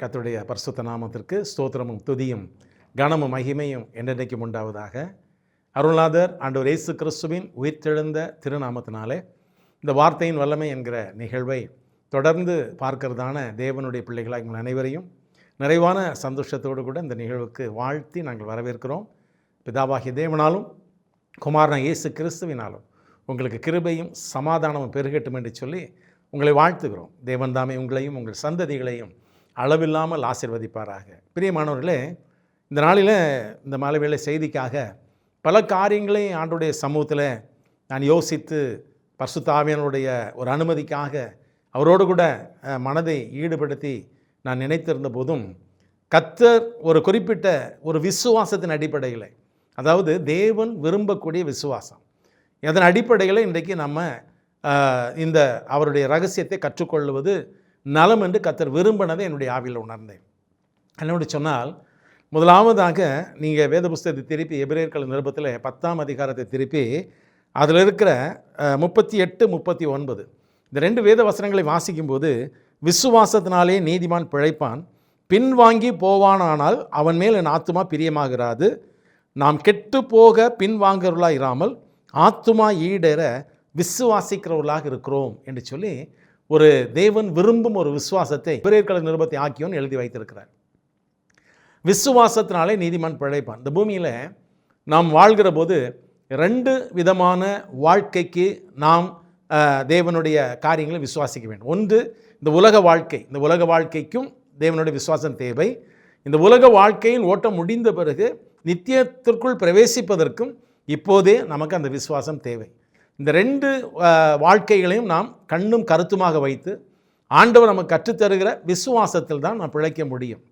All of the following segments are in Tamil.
கத்துடைய பரிசுத்த நாமத்திற்கு ஸ்தோத்திரமும் துதியும் கனமும் மகிமையும் என்றென்றைக்கும் உண்டாவதாக. அருளாதர் ஆண்டவர் இயேசு கிறிஸ்துவின் உயிர்த்தெழுந்த திருநாமத்தினாலே இந்த வார்த்தையின் வல்லமை என்கிற நிகழ்வை தொடர்ந்து பார்க்கிறதான தேவனுடைய பிள்ளைகளாக எங்கள் அனைவரையும் நிறைவான சந்தோஷத்தோடு கூட இந்த நிகழ்வுக்கு வாழ்த்தி நாங்கள் வரவேற்கிறோம். பிதாவாகிய தேவனாலும் குமாரன இயேசு கிறிஸ்துவினாலும் உங்களுக்கு கிருபையும் சமாதானமும் பெருகட்டும் என்று சொல்லி உங்களை வாழ்த்துகிறோம். தேவன்தாமே உங்களையும் உங்கள் சந்ததிகளையும் அளவில்லாமல் ஆசிர்வதிப்பாராக. பிரியமானவர்களே இந்த நாளில் இந்த மாலை வேலை செய்திக்காக பல காரியங்களை ஆண்டுடைய சமூகத்தில் நான் யோசித்து பர்சுத்தாவியனுடைய ஒரு அனுமதிக்காக அவரோடு கூட மனதை ஈடுபடுத்தி நான் நினைத்திருந்த போதும் கத்தர் ஒரு குறிப்பிட்ட ஒரு விசுவாசத்தின் அடிப்படையில் அதாவது தேவன் விரும்பக்கூடிய விசுவாசம். அதன் அடிப்படையில் இன்றைக்கு நம்ம இந்த அவருடைய ரகசியத்தை கற்றுக்கொள்வது நலம் என்று கத்தர் விரும்பினதை என்னுடைய ஆவியில் உணர்ந்தேன். என்னோடு சொன்னால் முதலாவதாக நீங்கள் வேத புஸ்தகத்தை திருப்பி எபிரேயர்கள் நிருபத்தில் பத்தாம் அதிகாரத்தை திருப்பி அதில் இருக்கிற முப்பத்தி எட்டு முப்பத்தி ஒன்பது இந்த ரெண்டு வேத வசனங்களை வாசிக்கும்போது விசுவாசத்தினாலே நீதிமான் பிழைப்பான் பின்வாங்கி போவானானால் அவன் மேல் என் ஆத்துமா பிரியமாகிறாது. நாம் கெட்டு போக பின்வாங்கிறவர்களாக இராமல் ஆத்துமா ஈடேற விசுவாசிக்கிறவர்களாக இருக்கிறோம் என்று சொல்லி ஒரு தேவன் விரும்பும் ஒரு விசுவாசத்தை பிறர்களை நிருபத்தை ஆக்கியோன்னு எழுதி வைத்திருக்கிறார். விசுவாசத்தினாலே நீதிமான் பிழைப்பான். இந்த பூமியில் நாம் வாழ்கிற போது ரெண்டு விதமான வாழ்க்கைக்கு நாம் தேவனுடைய காரியங்களை விசுவாசிக்க வேண்டும். ஒன்று இந்த உலக வாழ்க்கை. இந்த உலக வாழ்க்கைக்கும் தேவனுடைய விசுவாசம் தேவை. இந்த உலக வாழ்க்கையின் ஓட்டம் முடிந்த பிறகு நித்தியத்திற்குள் பிரவேசிப்பதற்கும் இப்போதே நமக்கு அந்த விசுவாசம் தேவை. இந்த ரெண்டு வாழ்க்கைகளையும் நாம் கண்ணும் கருத்துமாக வைத்து ஆண்டவர் நமக்கு கற்றுத்தருகிற விசுவாசத்தில் தான் நாம் பிழைக்க முடியும்.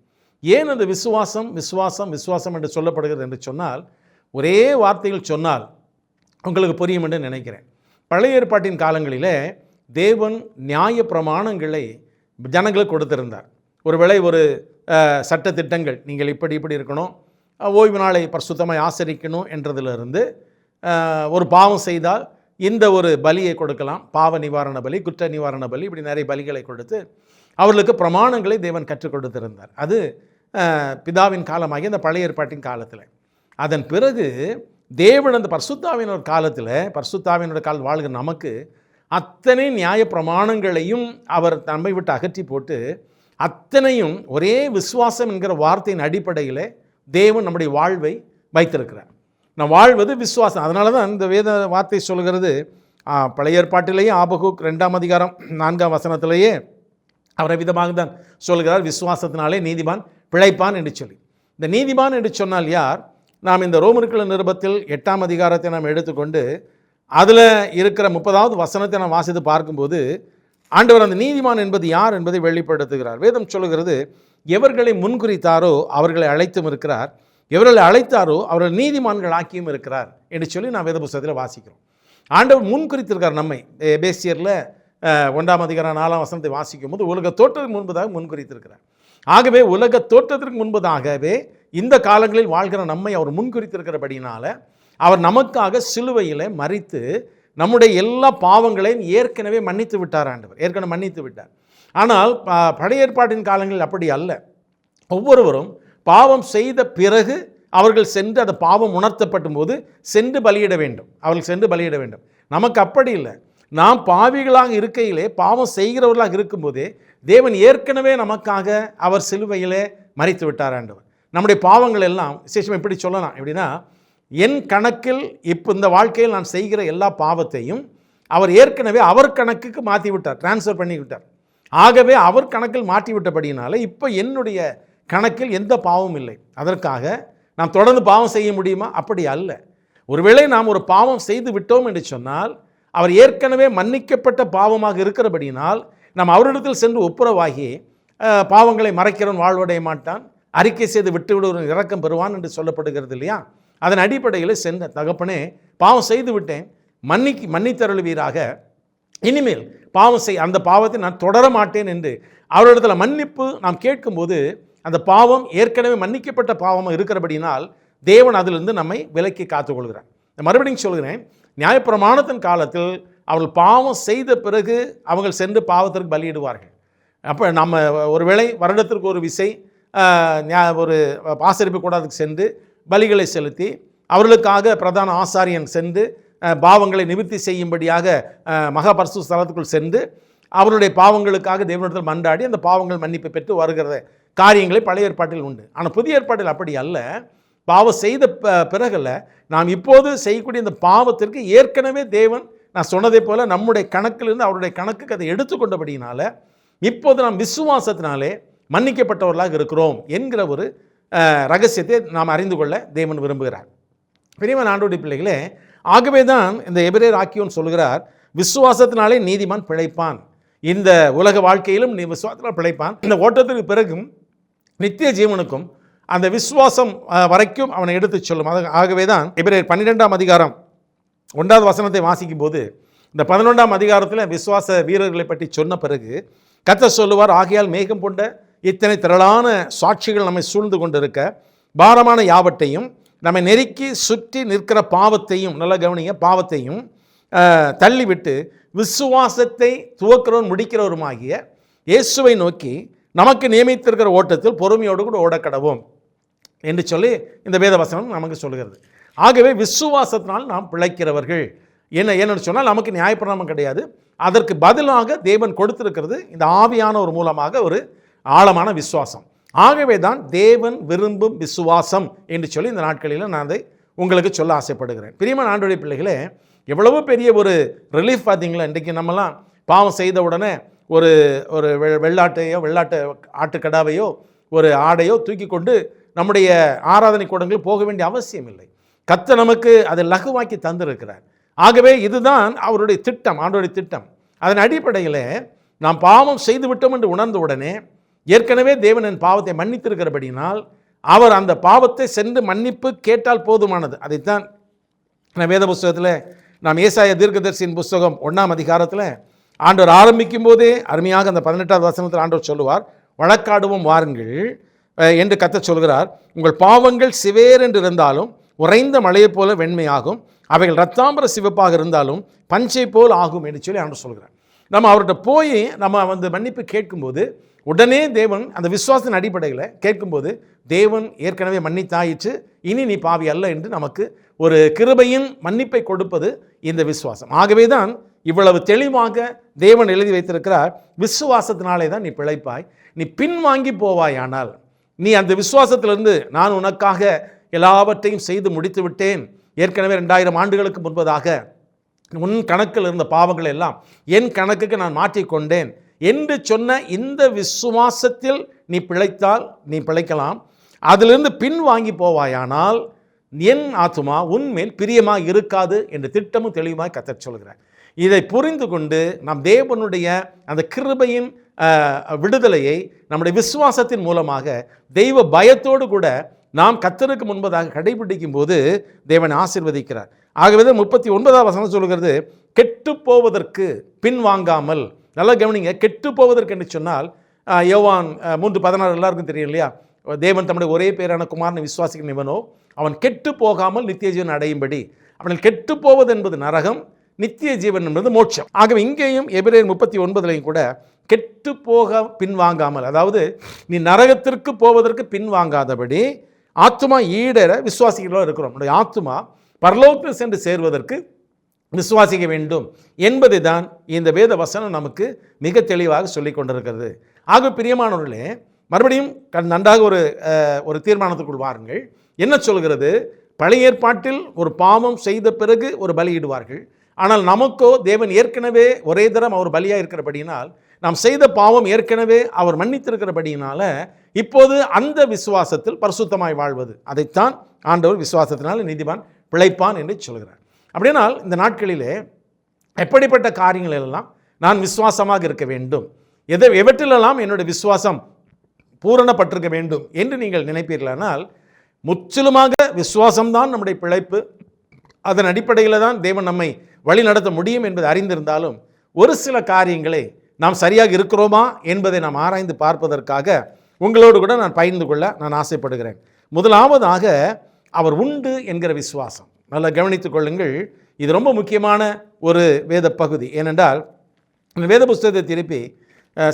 ஏன் அந்த விசுவாசம் விசுவாசம் விசுவாசம் என்று சொல்லப்படுகிறது என்று சொன்னால் ஒரே வார்த்தையில் சொன்னால் உங்களுக்கு புரியும் என்று நினைக்கிறேன். பழைய ஏற்பாட்டின் காலங்களிலே தேவன் நியாய பிரமாணங்களை ஜனங்களுக்கு கொடுத்திருந்தார். ஒருவேளை ஒரு சட்ட திட்டங்கள் நீங்கள் இப்படி இப்படி இருக்கணும் ஓய்வு நாளை பரிசுத்தமாய் ஆசரிக்கணும் என்றதிலிருந்து ஒரு பாவம் செய்தால் இந்த ஒரு பலியை கொடுக்கலாம். பாவ நிவாரண பலி குற்ற நிவாரண பலி இப்படி நிறைய பலிகளை கொடுத்து அவர்களுக்கு பிரமாணங்களை தேவன் கற்றுக் கொடுத்திருந்தார். அது பிதாவின் காலமாகி அந்த பழைய ஏற்பாட்டின் காலத்தில். அதன் பிறகு தேவன் அந்த பர்சுத்தாவினோட காலத்தில் பர்சுத்தாவினோட கால் வாழ்கிற நமக்கு அத்தனை நியாய பிரமாணங்களையும் அவர் நம்மை விட்டு அகற்றி போட்டு அத்தனையும் ஒரே விசுவாசம் என்கிற வார்த்தையின் அடிப்படையில் தேவன் நம்முடைய வாழ்வை வைத்திருக்கிறார். நான் வாழ்வது விசுவாசம். அதனால தான் இந்த வேத வார்த்தை சொல்கிறது பழைய ஏற்பாட்டிலேயே ஆபகுக் ரெண்டாம் அதிகாரம் நான்காம் வசனத்திலேயே அவரை விதமாக தான் சொல்கிறார் விசுவாசத்தினாலே நீதிமான் பிழைப்பான் என்று சொல்லி. இந்த நீதிமான் என்று சொன்னால் யார்? நாம் இந்த ரோமருக்கள நிருபத்தில் எட்டாம் அதிகாரத்தை நாம் எடுத்துக்கொண்டு அதில் இருக்கிற முப்பதாவது வசனத்தை நாம் வாசித்து பார்க்கும்போது ஆண்டவர் அந்த நீதிமான் என்பது யார் என்பதை வெளிப்படுத்துகிறார். வேதம் சொல்லுகிறது எவர்களை முன்குறித்தாரோ அவர்களை அழைத்தும் இருக்கிறார். எவர்களை அழைத்தாரோ அவர்கள் நீதிமான்கள் ஆக்கியும் இருக்கிறார் என்று சொல்லி நான் வேத புஸ்தகத்தில் வாசிக்கிறோம். ஆண்டவர் முன்குறித்திருக்கார் நம்மை. பேசியரில் ஒன்றாம் அதிகாரம் நாலாம் வசனத்தை வாசிக்கும் போது உலக தோற்றத்துக்கு முன்பதாக முன்குறித்திருக்கிறார் ஆகவே உலக தோற்றத்திற்கு முன்பதாகவே இந்த காலங்களில் வாழ்கிற நம்மை அவர் முன்குறித்திருக்கிறபடினால அவர் நமக்காக சிலுவையில் மறித்து நம்முடைய எல்லா பாவங்களையும் ஏற்கனவே மன்னித்து விட்டார் ஆண்டவர். ஏற்கனவே மன்னித்து விட்டார். ஆனால் ப- பழைய ஏற்பாட்டின் காலங்களில் அப்படி அல்ல. ஒவ்வொருவரும் பாவம் செய்த பிறகு அவர்கள் சென்று அந்த பாவம் உணர்த்தப்படும் போது சென்று பலியிட வேண்டும். அவர்கள் சென்று பலியிட வேண்டும். நமக்கு அப்படி இல்லை. நாம் பாவிகளாக இருக்கையிலே பாவம் செய்கிறவர்களாக இருக்கும்போதே தேவன் ஏற்கனவே நமக்காக அவர் சிலுவையிலே மறித்து விட்டார் ஆண்டவர். நம்முடைய பாவங்கள் எல்லாம் விசேஷம் எப்படி சொல்லலாம்? எப்படின்னா என் கணக்கில் இப்போ இந்த வாழ்க்கையில் நான் செய்கிற எல்லா பாவத்தையும் அவர் ஏற்கனவே அவர் கணக்குக்கு மாற்றி விட்டார் ட்ரான்ஸ்ஃபர் பண்ணி விட்டார் ஆகவே அவர் கணக்கில் மாற்றி விட்டபடியினால இப்போ என்னுடைய கணக்கில் எந்த பாவமும் இல்லை. அதற்காக நாம் தொடர்ந்து பாவம் செய்ய முடியுமா? அப்படி அல்ல. ஒருவேளை நாம் ஒரு பாவம் செய்து விட்டோம் என்று சொன்னால் அவர் ஏற்கனவே மன்னிக்கப்பட்ட பாவமாக இருக்கிறபடியினால் நாம் அவரிடத்தில் சென்று ஒப்புரவாகி பாவங்களை மறைக்கிறவன் வாழ்வடைய மாட்டான் அறிக்கை செய்து விட்டு இறக்கம் இரக்கம் பெறுவான் என்று சொல்லப்படுகிறது இல்லையா? அதன் அடிப்படையில் சென்ற தகப்பனே பாவம் செய்து விட்டேன் மன்னிக்கு மன்னித்தருள்வீராக. இனிமேல் பாவம் செய் அந்த பாவத்தை நான் தொடர மாட்டேன் என்று அவரிடத்தில் மன்னிப்பு நாம் கேட்கும்போது அந்த பாவம் ஏற்கனவே மன்னிக்கப்பட்ட பாவம் இருக்கிறபடினால் தேவன் அதிலிருந்து நம்மை விலக்கி காத்துக்கொள்கிறார். நான் மறுபடியும் சொல்கிறேன் நியாயப்பிரமாணத்தின் காலத்தில் அவர்கள் பாவம் செய்த பிறகு அவங்கள் சென்று பாவத்திற்கு பலியிடுவார்கள். அப்போ நம்ம ஒருவேளை வருடத்திற்கு ஒரு விசை ஒரு ஆசரிப்பு கூடாதுக்கு சென்று பலிகளை செலுத்தி அவர்களுக்காக பிரதான ஆசாரியன் சென்று பாவங்களை நிவர்த்தி செய்யும்படியாக மகாபரிசு ஸ்தலத்துக்குள் சென்று அவருடைய பாவங்களுக்காக தேவனிடத்தில் மன்றாடி அந்த பாவங்கள் மன்னிப்பு பெற்று வருகிறத காரியங்களை பழைய ஏற்பாட்டில் உண்டு. ஆனால் புதிய ஏற்பாட்டில் அப்படி அல்ல. பாவம் செய்த ப- பிறகில் நாம் இப்போது செய்யக்கூடிய இந்த பாவத்திற்கு ஏற்கனவே தேவன் நான் சொன்னதை போல நம்முடைய கணக்கிலிருந்து அவருடைய கணக்குக்கு அதை எடுத்துக்கொண்டபடியினால இப்போது நாம் விசுவாசத்தினாலே மன்னிக்கப்பட்டவர்களாக இருக்கிறோம் என்கிற ஒரு ரகசியத்தை நாம் அறிந்து கொள்ள தேவன் விரும்புகிறார். பெரியவன் ஆண்டோடைய பிள்ளைகளே ஆகவே தான் இந்த எபிரேர் ஆக்கியோன் சொல்கிறார் விசுவாசத்தினாலே நீதிமான் பிழைப்பான். இந்த உலக வாழ்க்கையிலும் நீ விசுவாசத்தினால் பிழைப்பான். இந்த ஓட்டத்திற்கு பிறகும் நித்திய ஜீவனுக்கும் அந்த விசுவாசம் வரைக்கும் அவனை எடுத்துச் சொல்லும். அது ஆகவே தான் எபிரேர் பன்னிரெண்டாம் அதிகாரம் ஒன்றாவது வசனத்தை வாசிக்கும் போது இந்த பதினொன்றாம் அதிகாரத்தில் விசுவாச வீரர்களை பற்றி சொன்ன பிறகு கத்த சொல்லுவார் ஆகையால் மேகம் கொண்ட இத்தனை திரளான சாட்சிகள் நம்மை சூழ்ந்து கொண்டிருக்க பாரமான யாவட்டையும் நம்மை நெருக்கி சுற்றி நிற்கிற பாவத்தையும் நல்ல கவனிங்க பாவத்தையும் தள்ளிவிட்டு விசுவாசத்தை துவக்கிறவன் முடிக்கிறவருமாகிய இயேசுவை நோக்கி நமக்கு நியமித்திருக்கிற ஓட்டத்தில் பொறுமையோடு கூட ஓடக்கடவும் என்று சொல்லி இந்த வேதவசனம் நமக்கு சொல்கிறது ஆகவே விசுவாசத்தினால் நாம் பிழைக்கிறவர்கள். என்ன ஏன்னு சொன்னால் நமக்கு நியாயப்பிரமாணம் கிடையாது. அதற்கு பதிலாக தேவன் கொடுத்திருக்கிறது இந்த ஆவியான ஒரு மூலமாக ஒரு ஆழமான விசுவாசம். ஆகவே தான் தேவன் விரும்பும் விசுவாசம் என்று சொல்லி இந்த நாட்களில் நான் அதை உங்களுக்கு சொல்ல ஆசைப்படுகிறேன். பிரியமான ஆண்டுடைய பிள்ளைகளே எவ்வளவோ பெரிய ஒரு ரிலீஃப் பார்த்தீங்களா? இன்றைக்கு நம்மலாம் பாவம் செய்த உடனே ஒரு ஒரு வெ- வெள்ளாட்டையோ வெள்ளாட்டு ஆட்டுக்கடாவையோ ஒரு ஆடையோ தூக்கி கொண்டு நம்முடைய ஆராதனை கூடங்கள் போக வேண்டிய அவசியம் இல்லை கத்த நமக்கு அதை லகுவாக்கி தந்திருக்கிறார். ஆகவே இதுதான் அவருடைய திட்டம் ஆண்டோடைய திட்டம். அதன் அடிப்படையில் நாம் பாவம் செய்து விட்டோம் என்று உணர்ந்த உடனே ஏற்கனவே தேவன் என் பாவத்தை மன்னித்திருக்கிறபடினால் அவர் அந்த பாவத்தை சென்று மன்னிப்பு கேட்டால் போதுமானது. அதைத்தான் நான் வேத புஸ்தகத்தில் நாம் ஏசாய தீர்க்கதர்சியின் புஸ்தகம் ஒன்றாம் அதிகாரத்தில் ஆண்டவர் ஆரம்பிக்கும் போதே அருமையாக அந்த பதினெட்டாவது வசனத்தில் ஆண்டவர் சொல்லுவார் வழக்காடுவோம் வாருங்கள் என்று கத்தச் சொல்கிறார். உங்கள் பாவங்கள் சிவேர் என்று இருந்தாலும் உறைந்த மழையைப் போல வெண்மையாகும். அவைகள் ரத்தாம்பர சிவப்பாக இருந்தாலும் பஞ்சை போல் ஆகும் என்று சொல்லி ஆண்டவர் சொல்கிறார். நம்ம அவர்கிட்ட போய் நம்ம வந்து மன்னிப்பு கேட்கும்போது உடனே தேவன் அந்த விசுவாசத்தின் அடிப்படையில் கேட்கும்போது தேவன் ஏற்கனவே மன்னித்தாயிற்று இனி நீ பாவி அல்ல என்று நமக்கு ஒரு கிருபையின் மன்னிப்பை கொடுப்பது இந்த விசுவாசம். ஆகவே தான் இவ்வளவு தெளிவாக தேவன் எழுதி வைத்திருக்கிறார். விசுவாசத்தினாலே தான் நீ பிழைப்பாய். நீ பின்வாங்கி போவாயானால் நீ அந்த விசுவாசத்திலிருந்து நான் உனக்காக எல்லாவற்றையும் செய்து முடித்து விட்டேன். ஏற்கனவே ரெண்டாயிரம் ஆண்டுகளுக்கு முன்பதாக உன் கணக்கில் இருந்த பாவங்கள் எல்லாம் என் கணக்குக்கு நான் மாற்றிக்கொண்டேன் என்று சொன்ன இந்த விசுவாசத்தில் நீ பிழைத்தால் நீ பிழைக்கலாம். அதிலிருந்து பின் வாங்கி போவாயானால் என் ஆத்துமா உன்மேல் பிரியமாக இருக்காது என்று திட்டமும் தெளிவாக கத்தச் சொல்கிறார். இதை புரிந்து கொண்டு நாம் தேவனுடைய அந்த கிருபையின் விடுதலையை நம்முடைய விசுவாசத்தின் மூலமாக தெய்வ பயத்தோடு கூட நாம் கத்தருக்கு முன்பதாக கடைபிடிக்கும் போது தேவன் ஆசீர்வதிக்கிறார். ஆகவே முப்பத்தி ஒன்பதாம் வசனம் சொல்கிறது கெட்டு போவதற்கு பின்வாங்காமல். நல்லா கவனிங்க கெட்டு போவதற்கு என்று சொன்னால் யோவான் மூன்று பதினாறு எல்லாருக்கும் தெரியும் இல்லையா? தேவன் தம்முடைய ஒரே பேரான குமாரனை விசுவாசிக்கும் இவனோ அவன் கெட்டு போகாமல் நித்திய ஜீவன் அடையும்படி. அவன் கெட்டு போவது என்பது நரகம் நித்திய ஜீவன் என்பது மோட்சம். ஆகவே இங்கேயும் எபிரேயர் முப்பத்தி ஒன்பதுலையும் கூட கெட்டு போக பின்வாங்காமல் அதாவது நீ நரகத்திற்கு போவதற்கு பின்வாங்காதபடி ஆத்மா ஈடற விசுவாசிகளோ இருக்கிறோம். நம்முடைய ஆத்மா பரலோகத்தில் சென்று சேர்வதற்கு விசுவாசிக்க வேண்டும் என்பதை தான் இந்த வேத வசனம் நமக்கு மிக தெளிவாக சொல்லிக் கொண்டிருக்கிறது. ஆக பிரியமானவர்களே மறுபடியும் கண் நன்றாக ஒரு ஒரு தீர்மானத்துக்குள் வாருங்கள். என்ன சொல்கிறது? பழைய ஏற்பாட்டில் ஒரு பாவம் செய்த பிறகு ஒரு பலியிடுவார்கள். ஆனால் நமக்கோ தேவன் ஏற்கனவே ஒரே தரம் அவர் பலியாக இருக்கிறபடியினால் நாம் செய்த பாவம் ஏற்கனவே அவர் மன்னித்திருக்கிறபடியினால இப்போது அந்த விசுவாசத்தில் பரிசுத்தமாய் வாழ்வது. அதைத்தான் ஆண்டவர் விசுவாசத்தினால் நீதிமான் பிழைப்பான் என்று சொல்கிறார். அப்படினால் இந்த நாட்களிலே எப்படிப்பட்ட காரியங்கள் எல்லாம் நான் விசுவாசமாக இருக்க வேண்டும்? எதை எவற்றிலெல்லாம் என்னுடைய விசுவாசம் பூரணப்பட்டிருக்க வேண்டும் என்று நீங்கள் நினைப்பீர்களானால் முற்றிலுமாக விசுவாசம்தான் நம்முடைய பிழைப்பு. அதன் அடிப்படையில் தான் தேவன் நம்மை வழி நடத்த முடியும் என்பதை அறிந்திருந்தாலும் ஒரு சில காரியங்களை நாம் சரியாக இருக்கிறோமா என்பதை நாம் ஆராய்ந்து பார்ப்பதற்காக உங்களோடு கூட நான் பகிர்ந்து கொள்ள நான் ஆசைப்படுகிறேன். முதலாவதாக அவர் உண்டு என்கிற விசுவாசம். நல்லா கவனித்துக் கொள்ளுங்கள். இது ரொம்ப முக்கியமான ஒரு வேத பகுதி. ஏனென்றால் இந்த வேத புஸ்தகத்தை திருப்பி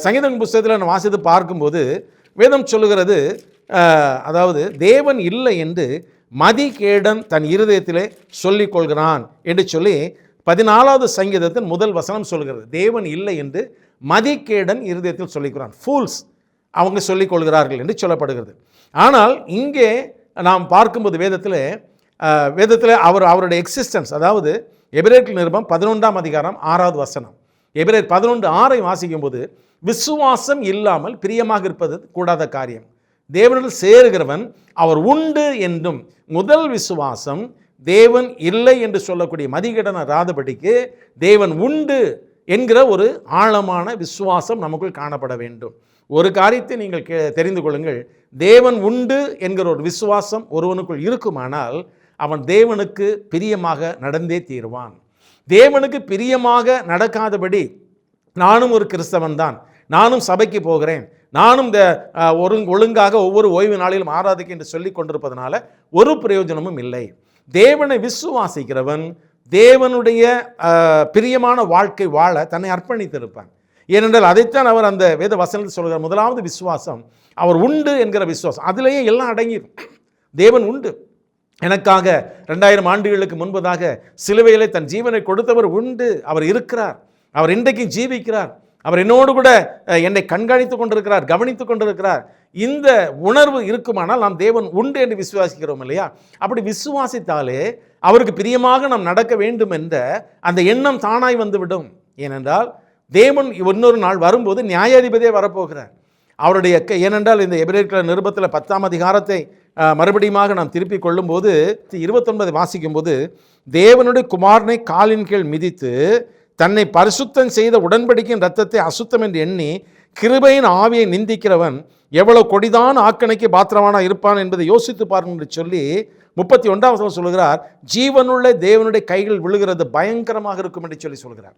சங்கீதம் புஸ்தகத்தில் நான் வாசித்து பார்க்கும்போது வேதம் சொல்லுகிறது அதாவது தேவன் இல்லை என்று மதிகேடன் தன் இருதயத்திலே சொல்லிக் கொள்கிறான் என்று சொல்லி பதினாலாவது சங்கீதத்தின் முதல் வசனம் சொல்கிறது தேவன் இல்லை என்று மதிக்கேடன் இருதயத்தில் சொல்லிக்கிறான். ஃபூல்ஸ் அவங்க சொல்லிக் கொள்கிறார்கள் என்று சொல்லப்படுகிறது. ஆனால் இங்கே நாம் பார்க்கும்போது வேதத்தில் வேதத்தில் அவர் அவருடைய எக்ஸிஸ்டன்ஸ் அதாவது எபிரேட் நிருபம் பதினொன்றாம் அதிகாரம் ஆறாவது வசனம். எபிரேட் பதினொன்று ஆறை வாசிக்கும்போது விசுவாசம் இல்லாமல் பிரியமாக இருப்பது கூடாத காரியம். தேவனில் சேருகிறவன் அவர் உண்டு என்றும் முதல் விசுவாசம் தேவன் இல்லை என்று சொல்லக்கூடிய மதிகடன ராதபடிக்கு தேவன் உண்டு என்கிற ஒரு ஆழமான விசுவாசம் நமக்குள் காணப்பட வேண்டும். ஒரு காரியத்தை நீங்கள் கே தெரிந்து கொள்ளுங்கள். தேவன் உண்டு என்கிற ஒரு விசுவாசம் ஒருவனுக்குள் இருக்குமானால் அவன் தேவனுக்கு பிரியமாக நடந்தே தீருவான். தேவனுக்கு பிரியமாக நடக்காதபடி நானும் ஒரு கிறிஸ்தவன் தான். நானும் சபைக்கு போகிறேன். நானும் இந்த அஹ், ஒழுங்காக ஒவ்வொரு ஓய்வு நாளிலும் ஆராதிக்க என்று சொல்லி கொண்டிருப்பதனால ஒரு பிரயோஜனமும் இல்லை. தேவனை விசுவாசிக்கிறவன் தேவனுடைய பிரியமான வாழ்க்கை வாழ தன்னை அர்ப்பணித்திருப்பான். ஏனென்றால் அதைத்தான் அவர் அந்த வேத வசனத்தில் சொல்கிறார். முதலாவது விசுவாசம் அவர் உண்டு என்கிற விசுவாசம். அதிலேயே எல்லாம் அடங்கிடும் தேவன் உண்டு. எனக்காக ரெண்டாயிரம் ஆண்டுகளுக்கு முன்பதாக சிலுவையிலே தன் ஜீவனை கொடுத்தவர் உண்டு. அவர் இருக்கிறார். அவர் இன்றைக்கும் ஜீவிக்கிறார். அவர் என்னோடு கூட என்னை கண்காணித்து கொண்டிருக்கிறார் கவனித்து கொண்டிருக்கிறார். இந்த உணர்வு இருக்குமானால் நாம் தேவன் உண்டு என்று விசுவாசிக்கிறோம் இல்லையா? அப்படி விசுவாசித்தாலே அவருக்கு பிரியமாக நாம் நடக்க வேண்டும் என்ற அந்த எண்ணம் தானாய் வந்துவிடும். ஏனென்றால் தேவன் இன்னொரு நாள் வரும்போது நியாயாதிபதியே வரப்போகிறார். அவருடைய க- ஏனென்றால் இந்த எபிரேற்கிற நிருபத்தில் பத்தாம் அதிகாரத்தை மறுபடியுமாக நாம் திருப்பிக் கொள்ளும்போது இருபத்தொன்பது வாசிக்கும்போது தேவனுடைய குமாரனை காலின் கீழ் மிதித்து தன்னை பரிசுத்தம் செய்த உடன்படிக்கையின் ரத்தத்தை அசுத்தம் என்று எண்ணி கிருபையின் ஆவியை நிந்திக்கிறவன் எவ்வளோ கொடிதான் ஆக்கணைக்கு பாத்திரமானா இருப்பான் என்பதை யோசித்து பாருங்கள் என்று சொல்லி முப்பத்தி ஒன்றாம் சொல்கிறார் ஜீவனுள்ள தேவனுடைய கைகள் விழுகிறது பயங்கரமாக இருக்கும் என்று சொல்லி சொல்கிறார்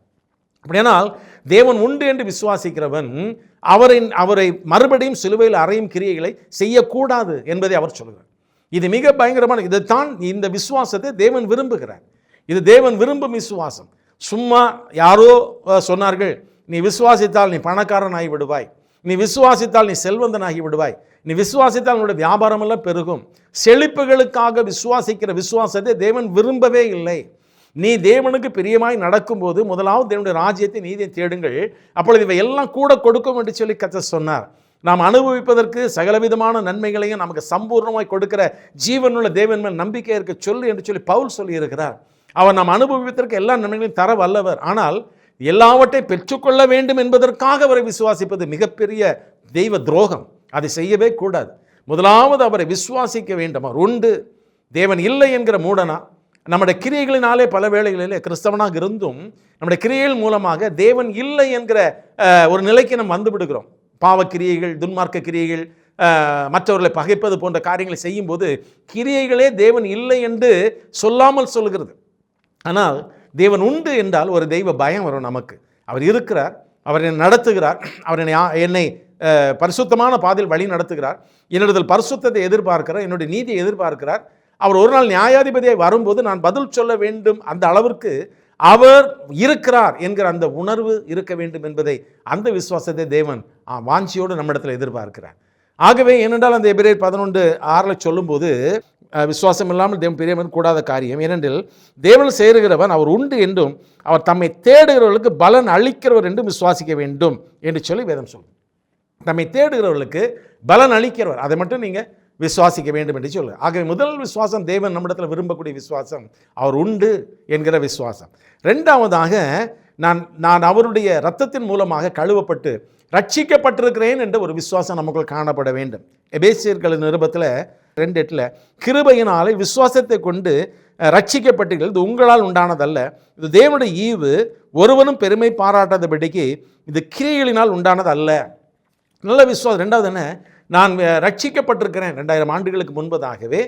அப்படியானால் தேவன் உண்டு என்று விசுவாசிக்கிறவன் அவரை அவரை மறுபடியும் சிலுவையில் அறையும் கிரியைகளை செய்யக்கூடாது என்பதை அவர் சொல்கிறார் இது மிக பயங்கரமான இதைத்தான் இந்த விசுவாசத்தை தேவன் விரும்புகிறார். இது தேவன் விரும்பும் விசுவாசம். சும்மா யாரோ சொன்னார்கள் நீ விசுவாசித்தால் நீ பணக்காரன் ஆகி விடுவாய். நீ விசுவாசித்தால் நீ செல்வந்தனாகி விடுவாய். நீ விசுவாசித்தால் உன்னுடைய வியாபாரமெல்லாம் பெருகும். செழிப்புகளுக்காக விசுவாசிக்கிற விசுவாசத்தை தேவன் விரும்பவே இல்லை. நீ தேவனுக்கு பிரியமாய் நடக்கும்போது முதலாவது தேவனுடைய ராஜ்யத்தை நீதியை தேடுங்கள். அப்பொழுது இவை எல்லாம் கூட கொடுக்கும் என்று சொல்லி கத்த சொன்னார். நாம் அனுபவிப்பதற்கு சகலவிதமான நன்மைகளையும் நமக்கு சம்பூர்ணமாய் கொடுக்கிற ஜீவனுள்ள தேவன் மேல் நம்பிக்கை இருக்க சொல்லு என்று சொல்லி பவுல் சொல்லியிருக்கிறார். அவர் நாம் அனுபவிப்பதற்கு எல்லா நன்மைகளையும் தர வல்லவர். ஆனால் எல்லாவற்றை பெற்றுக்கொள்ள வேண்டும் என்பதற்காக அவரை விசுவாசிப்பது மிகப்பெரிய தெய்வ துரோகம். அதை செய்யவே கூடாது. முதலாவது அவரை விசுவாசிக்க வேண்டும். அவர் உண்டு. தேவன் இல்லை என்கிற மூடனா? நம்முடைய கிரியைகளினாலே பல வேளைகளிலே கிறிஸ்தவனாக இருந்தும் நம்முடைய கிரியைகள் மூலமாக தேவன் இல்லை என்கிற ஒரு நிலைக்கு நம்ம வந்து விடுகிறோம். பாவ கிரியைகள் துன்மார்க்க கிரியைகள் மற்றவர்களை பகைப்பது போன்ற காரியங்களை செய்யும்போது கிரியைகளே தேவன் இல்லை என்று சொல்லாமல் சொல்கிறது ஆனால் தேவன் உண்டு என்றால் ஒரு தெய்வ பயம் வரும் நமக்கு. அவர் இருக்கிறார் அவர் என்னை நடத்துகிறார் அவர் என்னை என்னை பரிசுத்தமான பாதையில் வழி நடத்துகிறார். என்னிடத்தில் பரிசுத்தத்தை எதிர்பார்க்கிறார் என்னுடைய நீதியை எதிர்பார்க்கிறார். அவர் ஒரு நாள் நியாயாதிபதியை வரும்போது நான் பதில் சொல்ல வேண்டும் அந்த அளவிற்கு அவர் இருக்கிறார் என்கிற அந்த உணர்வு இருக்க வேண்டும் என்பதை அந்த விசுவாசத்தை தேவன் ஆ, வாஞ்சியோடு நம்மிடத்தில் எதிர்பார்க்கிறார். ஆகவே ஏனென்றால் அந்த எபிரேர் பதினொன்று ஆறில் சொல்லும்போது விசுவாசம் இல்லாமல் தேவன் பெரியவன் கூடாத காரியம். ஏனென்றில் தேவன் சேருகிறவன் அவர் உண்டு என்றும் அவர் தம்மை தேடுகிறவர்களுக்கு பலன் அளிக்கிறவர் என்றும் விசுவாசிக்க வேண்டும் என்று சொல்லி வேதம் சொல்லும் நம்மை தேடுகிறவர்களுக்கு பலன் அளிக்கிறவர் அதை மட்டும் நீங்கள் விசுவாசிக்க வேண்டும் என்று சொல்லு ஆகவே முதல் விசுவாசம் தேவன் நம்மிடத்தில் விரும்பக்கூடிய விசுவாசம் அவர் உண்டு என்கிற விசுவாசம். ரெண்டாவதாக நான் நான் அவருடைய ரத்தத்தின் மூலமாக கழுவப்பட்டு ரட்சிக்கப்பட்டிருக்கிறேன் என்ற ஒரு விசுவாசம் நமக்குள் காணப்பட வேண்டும். எபேசியர்கள் நிருபத்தில் ரெண்டு எட்டில் கிருபையினாலே விசுவாசத்தை கொண்டு ரட்சிக்கப்பட்டீர்கள். இது உங்களால் உண்டானதல்ல. இது தேவனுடைய ஈவு. ஒருவனும் பெருமை பாராட்டாதபடிக்கு இது கிரியைகளினால் உண்டானது அல்ல நல்ல விசுவாசம். ரெண்டாவது என்ன? நான் ரட்சிக்கப்பட்டிருக்கிறேன். ரெண்டாயிரம் ஆண்டுகளுக்கு முன்பதாகவே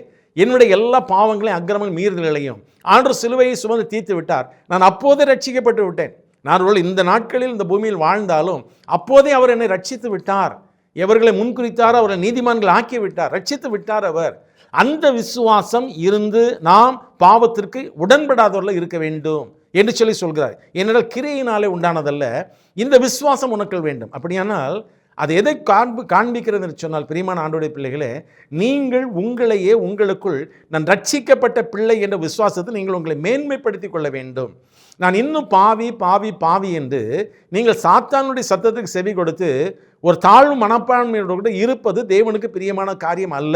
என்னுடைய எல்லா பாவங்களையும் அக்கிரமங்கள் மீறுதல்களையும் ஆண்டு சிலுவையை சுமந்து தீர்த்து விட்டார். நான் அப்போதே ரட்சிக்கப்பட்டு விட்டேன். நான் இந்த நாட்களில் இந்த பூமியில் வாழ்ந்தாலும் அப்போதே அவர் என்னை ரட்சித்து விட்டார். எவர்களை முன்குறித்தார் அவரை நீதிமான்கள் ஆக்கி விட்டார். ரட்சித்து விட்டார் அவர். அந்த விசுவாசம் இருந்து நாம் பாவத்திற்கு உடன்படாதவர்கள் இருக்க வேண்டும் என்று சொல்லி சொல்கிறார். ஏனென்றால் கிரியினாலே உண்டானதல்ல. இந்த விசுவாசம் உனக்கள் வேண்டும். அப்படியானால் அது எதை காண்பு காண்பிக்கிறது என்று சொன்னால் பிரியமான ஆண்டுடைய பிள்ளைகளே நீங்கள் உங்களையே உங்களுக்குள் நான் ரட்சிக்கப்பட்ட பிள்ளை என்ற விசுவாசத்தில் நீங்கள் உங்களை மேன்மைப்படுத்திக் கொள்ள வேண்டும். நான் இன்னும் பாவி பாவி பாவி என்று நீங்கள் சாத்தானுடைய சத்தத்துக்கு செவி கொடுத்து ஒரு தாழ்வு மனப்பான்மையோடு கூட இருப்பது தேவனுக்கு பிரியமான காரியம் அல்ல.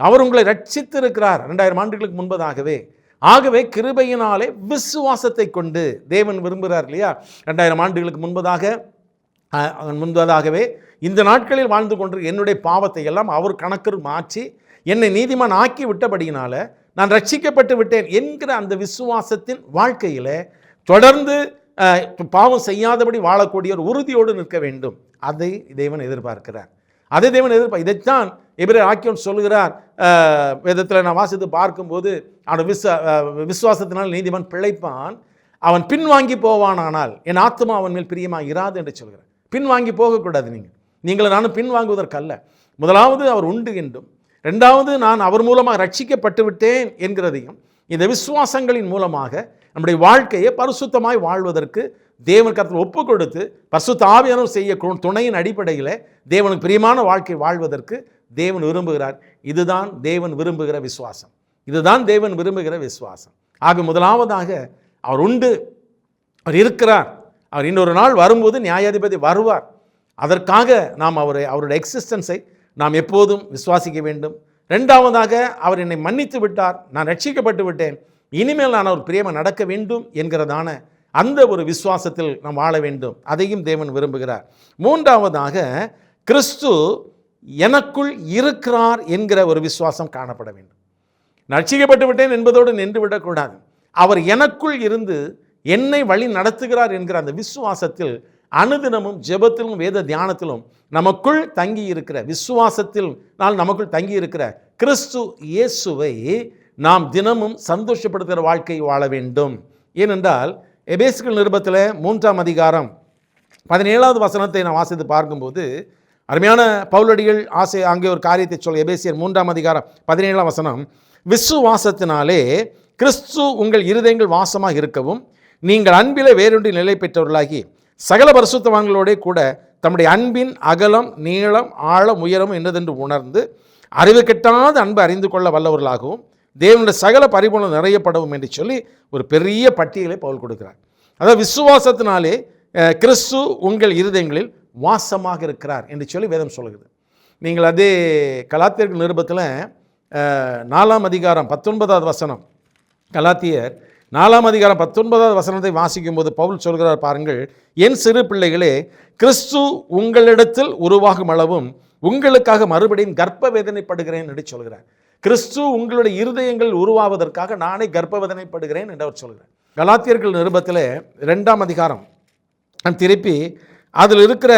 அவர் உங்களை ரட்சித்திருக்கிறார் ரெண்டாயிரம் ஆண்டுகளுக்கு முன்பதாகவே. ஆகவே கிருபையினாலே விசுவாசத்தை கொண்டு தேவன் விரும்புகிறார் இல்லையா? ரெண்டாயிரம் ஆண்டுகளுக்கு முன்பதாக முன்பதாகவே இந்த நாட்களில் வாழ்ந்து கொண்டு என்னுடைய பாவத்தை எல்லாம் அவர் கணக்கில் மாற்றி என்னை நீதிமான் ஆக்கி விட்டபடியினால நான் ரட்சிக்கப்பட்டு விட்டேன் என்கிற அந்த விசுவாசத்தின் வாழ்க்கையில் தொடர்ந்து பாவம் செய்யாதபடி வாழக்கூடிய ஒரு உறுதியோடு நிற்க வேண்டும். அதை தேவன் எதிர்பார்க்கிறார். அதை தேவன் எதிர்பார் இதைத்தான் எபிரே ஆக்கியோன் சொல்லுகிறார். வேதத்தில் நான் வாசித்து பார்க்கும்போது அவன் விஸ்வ விசுவாசத்தினால் நீதிமான் பிழைப்பான். அவன் பின்வாங்கி போவானானால் என் ஆத்மா அவன் மேல் பிரியமாக இராது என்று சொல்கிறார். பின்வாங்கி போகக்கூடாது நீங்கள் நீங்களும் நானும் பின்வாங்குவதற்கல்ல. முதலாவது அவர் உண்டு என்றும் ரெண்டாவது நான் அவர் மூலமாக ரட்சிக்கப்பட்டு விட்டேன் என்கிறதையும் இந்த விசுவாசங்களின் மூலமாக நம்முடைய வாழ்க்கையை பரிசுத்தமாய் வாழ்வதற்கு தேவன் கருத்தில் ஒப்பு கொடுத்து பரிசுத்த ஆவியானவர் செய்ய துணையின் அடிப்படையில் தேவனுக்கு பிரியமான வாழ்க்கை வாழ்வதற்கு தேவன் விரும்புகிறார். இதுதான் தேவன் விரும்புகிற விசுவாசம். இதுதான் தேவன் விரும்புகிற விசுவாசம். ஆக முதலாவதாக அவர் உண்டு. அவர் இருக்கிறார். அவர் இன்னொரு நாள் வரும்போது நியாயாதிபதி வருவார். அதற்காக நாம் அவரை அவருடைய எக்ஸிஸ்டன்ஸை நாம் எப்போதும் விசுவாசிக்க வேண்டும். ரெண்டாவதாக அவர் என்னை மன்னித்து விட்டார். நான் ரட்சிக்கப்பட்டு விட்டேன். இனிமேல் நான் அவர் நடக்க வேண்டும் என்கிறதான அந்த ஒரு விசுவாசத்தில் நாம் வாழ வேண்டும். அதையும் தேவன் விரும்புகிறார். மூன்றாவதாக கிறிஸ்து எனக்குள் இருக்கிறார் என்கிற ஒரு விசுவாசம் காணப்பட வேண்டும். ரட்சிக்கப்பட்டு விட்டேன் என்பதோடு நின்று விடக்கூடாது. அவர் எனக்குள் இருந்து என்னை வழி நடத்துகிறார் என்கிற அந்த விசுவாசத்தில் அனுதினமும் ஜெபத்திலும் வேத தியானத்திலும் நமக்குள் தங்கி இருக்கிற விசுவாசத்தில் நாள் நமக்குள் தங்கி இருக்கிற கிறிஸ்து இயேசுவை நாம் தினமும் சந்தோஷப்படுத்துகிற வாழ்க்கை வாழ வேண்டும். ஏனென்றால் எபேசுகள் நிருபத்தில் மூன்றாம் அதிகாரம் பதினேழாவது வசனத்தை நான் வாசித்து பார்க்கும்போது அருமையான பவுலடிகள் ஆசை அங்கே ஒரு காரியத்தை சொல்ல எபேசியர் மூன்றாம் அதிகாரம் பதினேழாம் வசனம் விசுவாசத்தினாலே கிறிஸ்து உங்கள் இருதயங்கள் வாசமாக இருக்கவும் நீங்கள் அன்பிலே வேறொன்றி நிலை பெற்றவர்களாகி சகல பரிசுத்தவான்களோட கூட தம்முடைய அன்பின் அகலம் நீளம் ஆழம் உயரம் என்னதென்று உணர்ந்து அறிவு கெட்டாத அன்பு அறிந்து கொள்ள வல்லவர்களாகவும் தேவனுடைய சகல பரிபூர்ணம் நிறையப்படவும் என்று சொல்லி ஒரு பெரிய பட்டியலை பவுல் கொடுக்கிறார். அதாவது விசுவாசத்தினாலே கிறிஸ்து உங்கள் இருதயங்களில் வாசமாக இருக்கிறார் என்று சொல்லி வேதம் சொல்கிறது நீங்கள் அதே கலாத்தியர்கள் நிருபத்தில் நாலாம் அதிகாரம் பத்தொன்பதாவது வசனம். கலாத்தியர் நாலாம் அதிகாரம் பத்தொன்பதாவது வசனத்தை வாசிக்கும் போது பவுல் சொல்கிறார் பாருங்கள் என் சிறு பிள்ளைகளே கிறிஸ்து உங்களிடத்தில் உருவாகும் அளவும் உங்களுக்காக மறுபடியும் கர்ப்ப வேதனைப்படுகிறேன் என்று சொல்கிறார். கிறிஸ்து உங்களுடைய இருதயங்கள் உருவாவதற்காக நானே கர்ப்பவதனைப்படுகிறேன் என்று அவர் சொல்கிறார். கலாத்தியர்கள் நிருபத்தில் ரெண்டாம் அதிகாரம். நான் திருப்பி அதில் இருக்கிற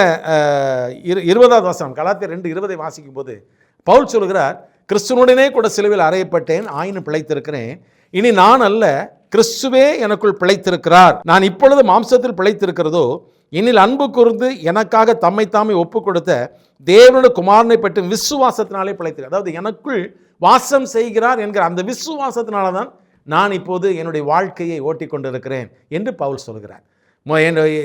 இரு இருபதாவது வசனம் கலாத்தியர் ரெண்டு இருபதை வாசிக்கும்போது பவுல் சொல்கிறார் கிறிஸ்துவனுடனே கூட சிலுவையில் அறையப்பட்டேன் ஆயினும் பிழைத்திருக்கிறேன். இனி நான் அல்ல கிறிஸ்துவே எனக்குள் பிழைத்திருக்கிறார். நான் இப்பொழுது மாம்சத்தில் பிழைத்திருக்கிறதோ எனில் அன்பு கூர்ந்து எனக்காக தம்மை தாமே ஒப்பு கொடுத்த தேவனோட குமாரனை பற்றி விசுவாசத்தினாலே பிழைத்திருக்கிறேன் அதாவது எனக்குள் வாசம் செய்கிறார் என்கிற அந்த விசுவாசத்தினால தான் நான் இப்போது என்னுடைய வாழ்க்கையை ஓட்டிக் கொண்டிருக்கிறேன் என்று பவுல் சொல்கிறார்.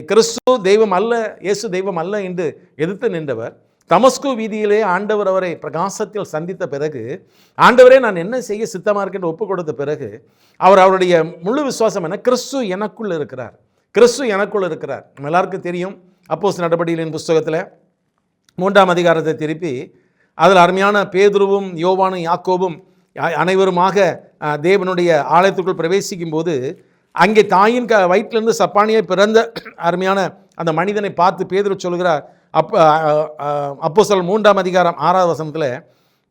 கிறிஸ்து தெய்வம் அல்ல இயேசு தெய்வம் அல்ல என்று எதிர்த்து நின்றவர் தமஸ்கு வீதியிலே ஆண்டவர் அவரை பிரகாசத்தில் சந்தித்த பிறகு ஆண்டவரே நான் என்ன செய்ய சித்தமாக இருக்கேன் ஒப்பு கொடுத்த பிறகு அவர் அவருடைய முழு விசுவாசம் என்ன? கிறிஸ்து எனக்குள் இருக்கிறார். கிறிஸ்து எனக்குள் இருக்கிறார். நம்ம எல்லாருக்கும் தெரியும் அப்போஸ் நடபடிகளின் புஸ்தகத்தில் மூன்றாம் அதிகாரத்தை திருப்பி அதில் அருமையான பேதுருவும் யோவானும் யாக்கோவும் அனைவருமாக தேவனுடைய ஆலயத்துக்குள் பிரவேசிக்கும் போது அங்கே தாயின் க வயிற்றிலிருந்து சப்பானியை பிறந்த அருமையான அந்த மனிதனை பார்த்து பேதுரு சொல்கிறார். அப்போ அப்போ சொல் மூன்றாம் அதிகாரம் ஆறாவது வசனத்தில்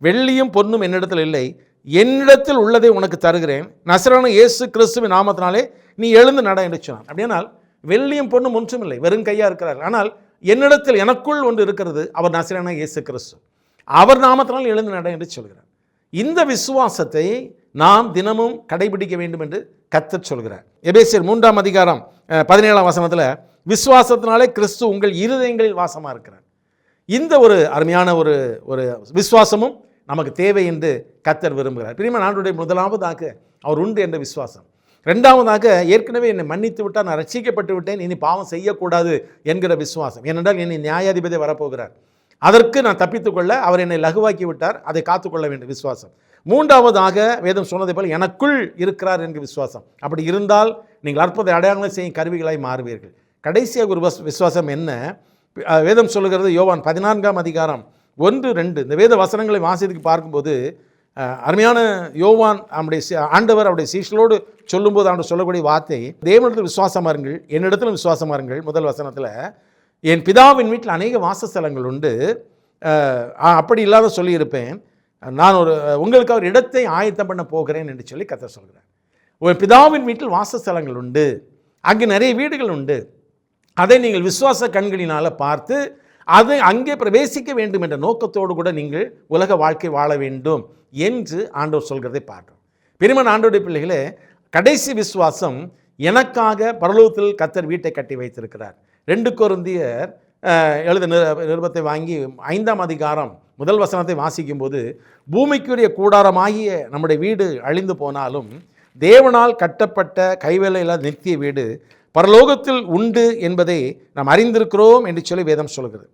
வெள்ளியும் பொன்னும் என்னிடத்தில் இல்லை. என்னிடத்தில் உள்ளதை உனக்கு தருகிறேன். நசரான இயேசு கிறிஸ்துவின் நாமத்தினாலே நீ எழுந்து நட என்று சொன்னான் அப்படியானால் வெள்ளியும் பொண்ணும் ஒன்றும் இல்லை வெறும் கையாக இருக்கிறார் ஆனால் என்னிடத்தில் எனக்குள் ஒன்று இருக்கிறது அவர் நசிரனா இயேசு கிறிஸ்து அவர் நாமத்தினால் எழுந்து நட என்று சொல்கிறார். இந்த விசுவாசத்தை நாம் தினமும் கடைபிடிக்க வேண்டும் என்று கத்தர் சொல்கிறார். எபேசியர் மூன்றாம் அதிகாரம் பதினேழாம் வசனத்தில் விசுவாசத்தினாலே கிறிஸ்து உங்கள் இருதயங்களில் வாசமாக இருக்கிறார். இந்த ஒரு அருமையான ஒரு ஒரு விசுவாசமும் நமக்கு தேவை என்று கத்தர் விரும்புகிறார். பிரியமா நாடுடைய முதலாவதாக அவர் உண்டு என்ற விசுவாசம். ரெண்டாவதாக ஏற்கனவே என்னை மன்னித்து விட்டால் நான் ரட்சிக்கப்பட்டு விட்டேன் இனி பாவம் செய்யக்கூடாது என்கிற விசுவாசம். ஏனென்றால் என்னை நியாயாதிபதி வரப்போகிறார். அதற்கு நான் தப்பித்துக்கொள்ள அவர் என்னை லகுவாக்கி விட்டார் அதை காத்துக்கொள்ள வேண்டும் விசுவாசம். மூன்றாவதாக வேதம் சொன்னதை போல் எனக்குள் இருக்கிறார் என்கிற விசுவாசம். அப்படி இருந்தால் நீங்கள் அற்புத அடையாளங்களை செய்யும் கருவிகளாய் மாறுவீர்கள். கடைசியாக ஒரு விசுவாசம் என்ன? வேதம் சொல்லுகிறது யோவான் பதினான்காம் அதிகாரம் ஒன்று ரெண்டு. இந்த வேத வசனங்களை வாசித்துக்கு பார்க்கும்போது அருமையான யோவான் அவனுடைய ஆண்டவர் அவருடைய சீஷலோடு சொல்லும்போது அவர் சொல்லக்கூடிய வார்த்தை தேவனிடத்தில் விசுவாசமாக இருங்கள் என்னிடத்திலும் விசுவாசமாக இருங்கள். முதல் வசனத்தில் என் பிதாவின் வீட்டில் அநேக வாசஸ்தலங்கள் உண்டு. அப்படி இல்லாத சொல்லியிருப்பேன். நான் ஒரு உங்களுக்கு ஒரு இடத்தை ஆயத்தம் பண்ண போகிறேன் என்று சொல்லி கத்த சொல்கிறேன் உன் பிதாவின் வீட்டில் வாசஸ்தலங்கள் உண்டு. அங்கே நிறைய வீடுகள் உண்டு. அதை நீங்கள் விசுவாச கண்களினால் பார்த்து அது அங்கே பிரவேசிக்க வேண்டும் என்ற நோக்கத்தோடு கூட நீங்கள் உலக வாழ்க்கை வாழ வேண்டும் என்று ஆண்டவர் சொல்கிறதை பார்க்கிறோம். பெருமன் ஆண்டோடைய பிள்ளைகளே கடைசி விசுவாசம் எனக்காக பரலோகத்தில் கத்தர் வீட்டை கட்டி வைத்திருக்கிறார். ரெண்டு கொருந்தியர் எழுத நிரு- நிருபத்தை வாங்கி ஐந்தாம் அதிகாரம் முதல் வசனத்தை வாசிக்கும்போது பூமிக்குரிய கூடாரமாகிய நம்முடைய வீடு அழிந்து போனாலும் தேவனால் கட்டப்பட்ட கைவேலையில்லாத நித்திய வீடு பரலோகத்தில் உண்டு என்பதை நாம் அறிந்திருக்கிறோம் என்று சொல்லி வேதம் சொல்கிறது.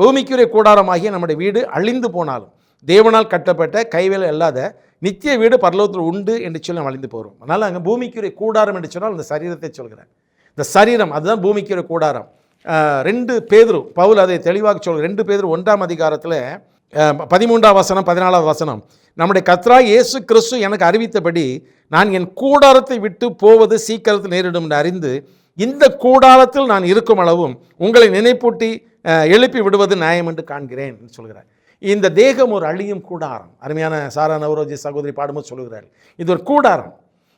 பூமிக்குரிய கூடாரமாகிய நம்முடைய வீடு அழிந்து போனாலும் தேவனால் கட்டப்பட்ட கைவேலை அல்லாத நித்திய வீடு பரலோகத்தில் உண்டு என்று சொல்லி நாம் அழிந்து போகிறோம். அதனால் அங்கே பூமிக்குரிய கூடாரம் என்று சொன்னால் அந்த சரீரத்தை சொல்கிறேன். இந்த சரீரம் அதுதான் பூமிக்குரிய கூடாரம். ரெண்டு பேதுரு பவுல் அதை தெளிவாக சொல்கிறேன் ரெண்டு பேதுரு ஒன்றாம் அதிகாரத்தில் பதிமூன்றாம் வசனம் பதினாலாவது வசனம் நம்முடைய கத்ரா இயேசு கிறிஸ்து எனக்கு அறிவித்தபடி நான் என் கூடாரத்தை விட்டு போவது சீக்கிரத்தில் நேரிடும் என்று அறிந்து இந்த கூடாரத்தில் நான் இருக்கும் அளவும் உங்களை நினைப்பூட்டி எழுப்பி விடுவது நியாயம் என்று காண்கிறேன் என்று சொல்கிறார். இந்த தேகம் ஒரு அழியும் கூடாரம். அருமையான சாரா நவரோஜி சகோதரி பாடும்போது சொல்கிறார். இது ஒரு கூடாரம்.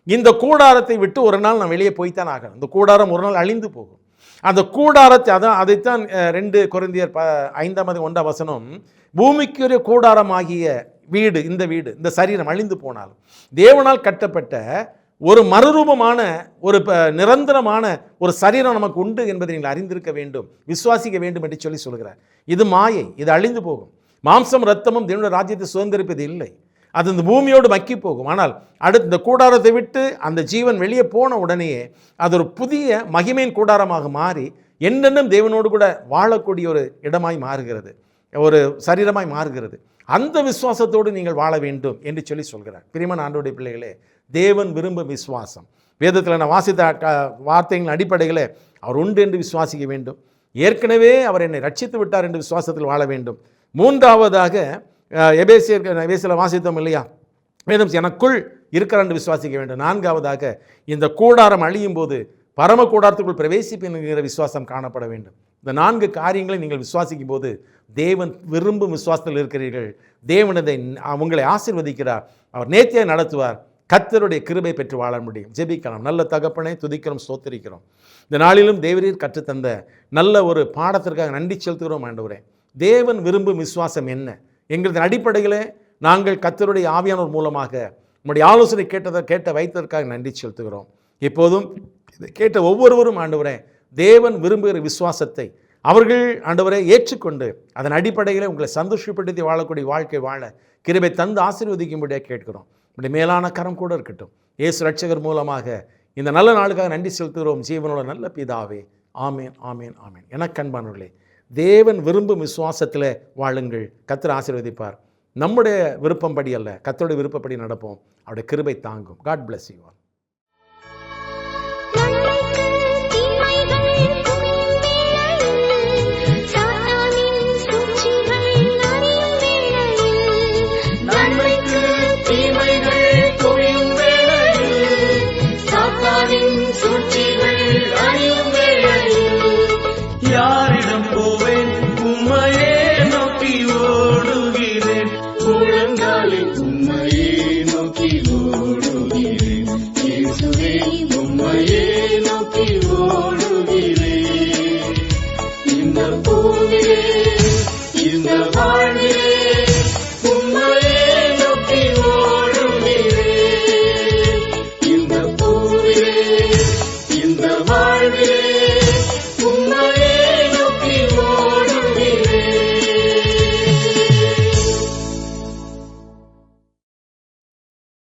இந்த கூடாரத்தை விட்டு ஒரு நாள் நான் வெளியே போய்த்தான் ஆகணும். இந்த கூடாரம் ஒரு நாள் அழிந்து போகும். அந்த கூடாரத்தை அதான் அதைத்தான் ரெண்டு குறைந்தியர் ப ஐந்தாம் அதி ஒன்றாம் வசனம் பூமிக்குரிய கூடாரமாகிய வீடு இந்த வீடு இந்த சரீரம் அழிந்து போனாலும் தேவனால் கட்டப்பட்ட ஒரு மறுரூபமான ஒரு ப- நிரந்தரமான ஒரு சரீரம் நமக்கு உண்டு என்பதை நீங்கள் அறிந்திருக்க வேண்டும் விசுவாசிக்க வேண்டும் என்று சொல்லி சொல்கிறார். இது மாயை இது அழிந்து போகும். மாம்சம் ரத்தமும் தேவனுடைய ராஜ்யத்தை சுதந்திரிப்பது இல்லை. அது இந்த பூமியோடு மக்கி போகும். ஆனால் அடுத்த இந்த கூடாரத்தை விட்டு அந்த ஜீவன் வெளியே போன உடனேயே அது ஒரு புதிய மகிமையின் கூடாரமாக மாறி என்னென்னும் தேவனோடு கூட வாழக்கூடிய ஒரு இடமாய் மாறுகிறது. ஒரு சரீரமாய் மாறுகிறது. அந்த விசுவாசத்தோடு நீங்கள் வாழ வேண்டும் என்று சொல்லி சொல்கிறார். பிரிமன் ஆண்டோடைய பிள்ளைகளே தேவன் விரும்பும் விசுவாசம். வேதத்தில் நான் வாசித்த வார்த்தைகளின் அடிப்படையில் அவர் உண்டு என்று விசுவாசிக்க வேண்டும். ஏற்கனவே அவர் என்னை ரட்சித்து விட்டார் என்று விசுவாசத்தில் வாழ வேண்டும். மூன்றாவதாக எபேசியர் எபேசியில் வாசித்தோம் இல்லையா? வேதம் எனக்குள் இருக்கிற என்று விசுவாசிக்க வேண்டும். நான்காவதாக இந்த கூடாரம் அழியும் போது பரம கூடாரத்துக்குள் பிரவேசிப்பேன் என்கிற விசுவாசம் காணப்பட வேண்டும். இந்த நான்கு காரியங்களை நீங்கள் விசுவாசிக்கும் போது தேவன் விரும்பும் விசுவாசத்தில் இருக்கிறீர்கள். தேவன் உங்களை ஆசீர்வதிக்கிறார். அவர் நேர்த்தியாக நடத்துவார். கத்தருடைய கிருபை பெற்று வாழ முடியும். ஜெபிக்கலாம். நல்ல தகப்பனை துதிக்கிறோம் சோத்தரிக்கிறோம் இந்த நாளிலும் தேவரீர் கற்றுத்தந்த நல்ல ஒரு பாடத்திற்காக நன்றி செலுத்துகிறோம் ஆண்டவரே. தேவன் விரும்பும் விசுவாசம் என்ன? எங்களது அடிப்படையில் நாங்கள் கத்தருடைய ஆவியானவர் மூலமாக உங்களுடைய ஆலோசனை கேட்டதை கேட்ட வைத்ததற்காக நன்றி செலுத்துகிறோம். இப்போதும் இதை கேட்ட ஒவ்வொருவரும் ஆண்டவரே தேவன் விரும்புகிற விசுவாசத்தை அவர்கள் ஆண்டவரை ஏற்றுக்கொண்டு அதன் அடிப்படையில் உங்களை சந்தோஷப்படுத்தி வாழக்கூடிய வாழ்க்கை வாழ கிருபை தந்து ஆசீர்வதிக்கும்படியாக கேட்கிறோம். இப்படி மேலான கரம் கூட இருக்கட்டும். இயேசு ரட்சகர் மூலமாக இந்த நல்ல நாளுக்காக நன்றி செலுத்துகிறோம். ஜீவனோட நல்ல பிதாவே. ஆமேன் ஆமேன் ஆமேன். எனக்கு அன்பானவர்களே தேவன் விரும்பும் விசுவாசத்தில் வாழுங்கள். கத்திர ஆசீர்வதிப்பார். நம்முடைய விருப்பம்படி அல்ல கத்தோடைய விருப்பப்படி நடப்போம். அவருடைய கிருபை தாங்கும். God bless you